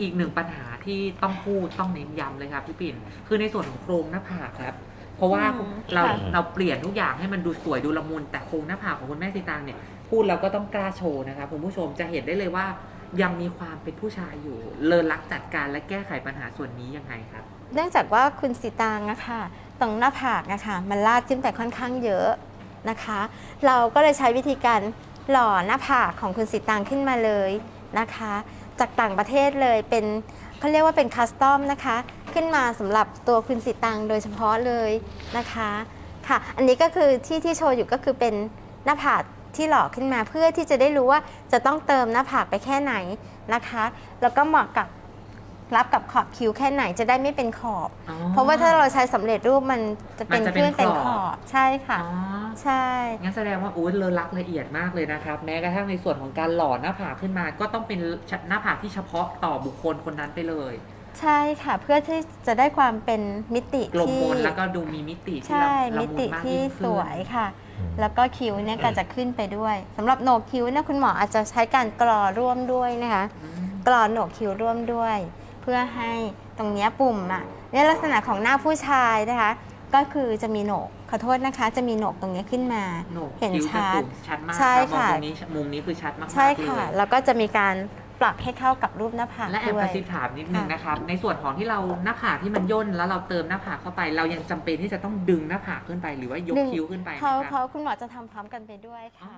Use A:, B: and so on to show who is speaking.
A: อีกหนึ่งปัญหาที่ต้องพูดต้องเน้นย้ำเลยครับพี่ปิ่น คือในส่วนของโครงหน้าผากครับ เพราะว่า
B: อืม
A: เรา
B: ค่ะ
A: เราเปลี่ยนทุกอย่างให้มันดูสวยดูละมุน แต่โครงหน้าผากของคุณแม่สีตางเนี่ยพูดเราก็ต้องกล้าโชว์นะครับคุณผู้ชมจะเห็นได้เลยว่า ยังมีความเป็นผู้ชายอยู่ เลอรักจัดการและแก้ไขปัญหาส่วนนี้ยังไงครับ
B: เนื่องจากว่าคุณสีตางอะค่ะตรงหน้าผากอะค่ะมันลาดขึ้นไปค่อนข้างเยอะนะคะ เราก็เลยใช้วิธีการหล่อหน้าผากของคุณสีตางขึ้นมาเลย นะคะ จากต่างประเทศเลยเป็นเขาเรียกว่าเป็นคัสตอมนะคะ ขึ้นมาสำหรับตัวคุณสิตังโดยเฉพาะเลยนะคะค่ะ อันนี้ก็คือที่ที่โชว์อยู่ก็คือเป็นหน้าผากที่หล่อขึ้นมาเพื่อที่จะได้รู้ว่าจะต้องเติมหน้าผากไปแค่ไหนนะคะ แล้วก็เหมาะกับ รับกับขอบคิ้วแค่ไหนจะได้ไม่เป็นขอบ
A: อ๋อ
B: เพราะว่าถ้าเราใช้สำเร็จรูปมันจะเป็น
A: มันจะ
B: ค
A: เป็น
B: ลื่นเป็น
A: ข
B: ข
A: อบ
B: อบใช่ค่ะ
A: อ๋อ
B: ใช่
A: งั้นแสดงว่าอู้เลอรักละเอียดมากเลยนะครับ แม้กระทั่งในส่วนของการหล่อหน้าผากขึ้นมา ก็ต้องเป็นหน้าผากที่เฉพาะต่อบุคคลคนนั้นไปเลย
B: ใช่ค่ะ เพื่อที่จะได้ความเป็นมิติ
A: กลม
B: ที่
A: มนแล้วก็ดูมีมิติที่
B: ใช่
A: ละละ
B: มิ
A: มุ
B: ติ
A: นมาก
B: ที่
A: ยิ่ง
B: ส
A: ขึ้น
B: วยค่ะแล้วก็คิ้วเนี่ยก็จะขึ้นไปด้วยสำหรับโหนกคิ้วเนี่ยคุณหมออาจจะใช้การกรอร่วมด้วยนะคะ
A: อืม
B: กรอโหนกคิ้วร่วมด้วย เพื่อให้ตรงเนี้ยปุ่มอะเนี่ยลักษณะของหน้าผู้ชายนะคะ ก็คือจะมีโหนกขอโทษนะคะ จะมีโหนกตรงเนี้ยขึ้นมา
A: โหนก
B: เห็น
A: คิ้วจะ
B: ชัด
A: สูงชัดมาก
B: ใช่
A: รับมอง
B: ค่ะ
A: ตรงนี้มุมนี้คือชัดมากๆ
B: ใช่ค่ะ
A: เลย
B: แล้วก็จะมีการปรับให้เข้ากับรูปหน้าผาก
A: และแอบ
B: ด้ว
A: ก
B: ย
A: ระซิบถามนิดนึง
B: ค่ะ
A: นะครับ ในส่วนของที่เราหน้าผากที่มันย่นแล้วเราเติมหน้าผากเข้าไป เรายังจำเป็นที่จะต้องดึงหน้าผากขึ้นไป หรือว่ายก
B: ดึง
A: คิ้วขึ้นไปไหม
B: เขา
A: ครั
B: เขา
A: บ
B: คุณหมอจะทำพร้อมกันไปด้วย
A: อ๋อ
B: ค่ะ